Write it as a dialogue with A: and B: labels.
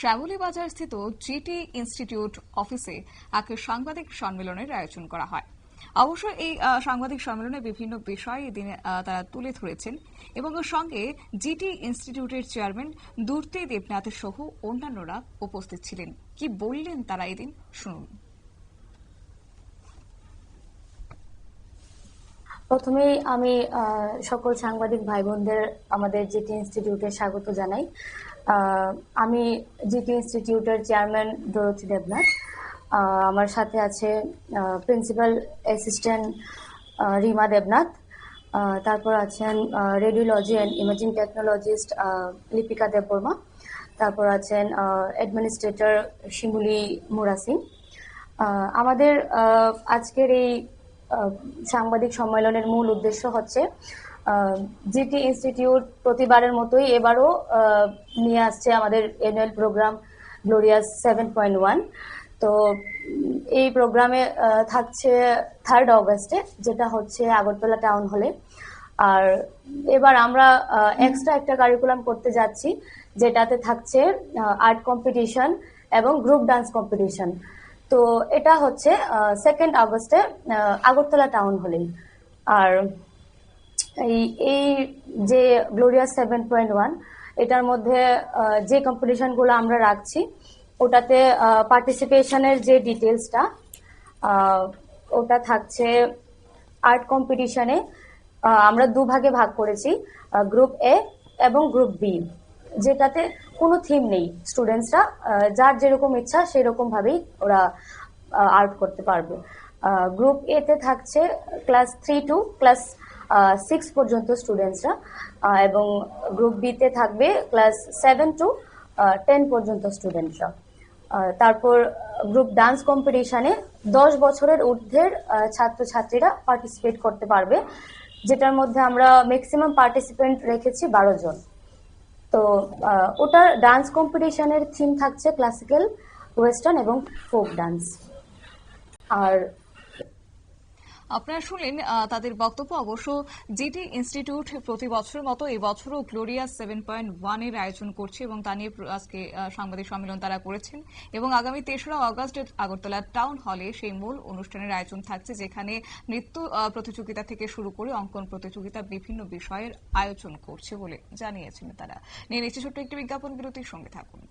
A: শ্যামলী বাজার স্থিত GT institute অফিসে এক সাংবাদিক সম্মেলনের আয়োজন করা হয়। অবশ্য এই সাংবাদিক সম্মেলনে বিভিন্ন বিষয় এদিন তারা তুলে ধরেছেন এবং সঙ্গে জিটি ইনস্টিটিউটের চেয়ারম্যান দুর্তি দেবনাথ সহ অন্যান্যরা উপস্থিত ছিলেন। কি বললেন তারা এদিন? শুনুন।
B: প্রথমেই আমি সকল সাংবাদিক ভাই বোনদের আমাদের জিটি ইনস্টিটিউটে স্বাগত জানাই। আমি জিটি ইনস্টিটিউটের চেয়ারম্যান দরতি দেবনাথ। আমার সাথে আছে প্রিন্সিপাল অ্যাসিস্ট্যান্ট রিমা দেবনাথ। তারপর আছেন radiology and imaging technologist Lipika Debbarma. তারপর আছেন অ্যাডমিনিস্ট্রেটর শিমুলি মুরা সিং আমাদের আজকের এই সাংবাদিক সম্মেলনের মূল উদ্দেশ্য হচ্ছে জিটি ইনস্টিটিউট প্রতিবারের মতোই এবারও নিয়ে আসছে আমাদের annual programme glorious seven point one তো এই প্রোগ্রামে থাকছে থার্ড অগস্টে যেটা হচ্ছে আগরতলা টাউন হলে আর এবার আমরা এক্সট্রা একটা কারিকুলাম করতে যাচ্ছি, যেটাতে থাকছে আর্ট কম্পিটিশন এবং গ্রুপ ডান্স কম্পিটিশন তো এটা হচ্ছে সেকেন্ড আগস্টে আগরতলা টাউন হলেই আর এই এই যে গ্লোরিয়াস সেভেন পয়েন্ট ওয়ান এটার মধ্যে যে কম্পিটিশনগুলো আমরা রাখছি, ওটাতে পার্টিসিপেশনের যে ডিটেলসটা ওটা থাকছে আর্ট কম্পিটিশনে আমরা দুভাগে ভাগ করেছি গ্রুপ এ এবং গ্রুপ বি যেটাতে কোনো থিম নেই স্টুডেন্টসরা যার যেরকম ইচ্ছা সেরকম ভাবেই ওরা আর্ট করতে পারবে। গ্রুপ এ তে থাকছে class three to class six পর্যন্ত স্টুডেন্টসরা এবং গ্রুপ বি তে থাকবে ক্লাস সেভেন টু টেন পর্যন্ত স্টুডেন্টরা তারপর গ্রুপ ডান্স কম্পিটিশনে দশ বছরের ঊর্ধ্বের ছাত্রছাত্রীরা পার্টিসিপেট করতে পারবে, যেটার মধ্যে আমরা ম্যাক্সিমাম পার্টিসিপেন্ট রেখেছি বারো জন। তো ওটার ডান্স কম্পিটিশনের থিম থাকছে ক্লাসিক্যাল ওয়েস্টার্ন এবং ফোক ডান্স আর
A: আপনারা শুনলেন তাদের বক্তব্য। অবশ্য জিটি ইনস্টিটিউট প্রতি বছরের মতো এই বছরও গ্লোরিয়াস সেভেন পয়েন্ট ওয়ানের আয়োজন করছে এবং তা নিয়ে আজকে সাংবাদিক সম্মেলন তারা করেছেন। এবং আগামী তেসরা অগস্ট আগরতলা টাউন হলে সেই মূল অনুষ্ঠানের আয়োজন থাকছে, যেখানে নৃত্য প্রতিযোগিতা থেকে শুরু করে অঙ্কন প্রতিযোগিতা বিভিন্ন বিষয়ের আয়োজন করছে বলে জানিয়েছেন তারা। নিয়ে নিচ্ছে ছোট্ট একটি বিজ্ঞাপন, বিরতির সঙ্গে থাকুন।